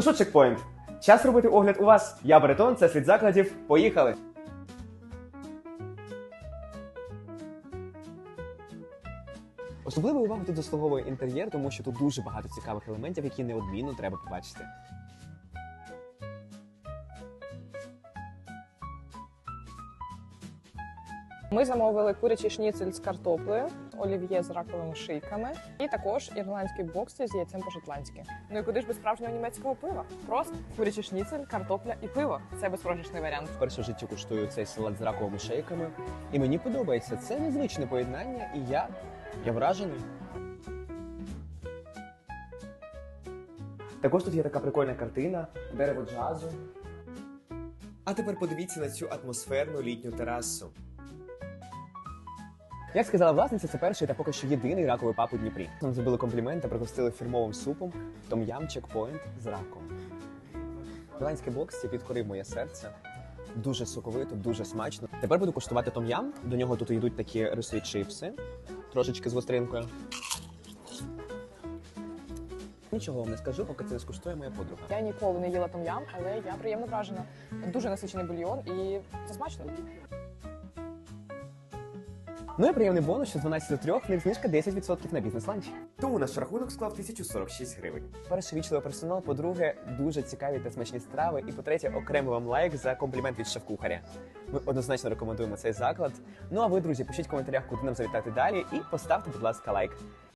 Ну що, чекпоінт? Час робити огляд у вас. Я Бретон, це світ закладів. Поїхали! Особливу увагу тут заслуговує інтер'єр, тому що тут дуже багато цікавих елементів, які неодмінно треба побачити. Ми замовили курячий шніцель з картоплею, олів'є з раковими шийками і також ірландські бокси з яйцем по-шотландськи. Ну і куди ж без справжнього німецького пива? Просто курячий шніцель, картопля і пиво. Це безпрограшний варіант. Вперше в житті куштую цей салат з раковими шейками. І мені подобається. Це незвичне поєднання, і я, я вражений. Також тут є така прикольна картина дерево джазу. А тепер подивіться на цю атмосферну літню терасу. Як сказала власниця, це перший та поки що єдиний раковий паб у Дніпрі. Нам зробили комплімент та пригостили фірмовим супом том-ям чекпоінт з раком. Ірландський бокс підкорив моє серце. Дуже соковито, дуже смачно. Тепер буду куштувати том-ям. До нього тут йдуть такі рисові чипси, трошечки з гостринкою. Нічого вам не скажу, поки це не скуштує моя подруга. Я ніколи не їла том-ям, але я приємно вражена. Дуже насичений бульйон і це смачно. Ну і приємний бонус, що з 12 до 3 в них знижка 10% на бізнес-ланч. Тому наш рахунок склав 1046 гривень. Перше вічливий персонал, по-друге, дуже цікаві та смачні страви. І по-третє, окремий вам лайк за комплімент від шеф-кухаря. Ми однозначно рекомендуємо цей заклад. Ну а ви, друзі, пишіть в коментарях, куди нам завітати далі, і поставте, будь ласка, лайк.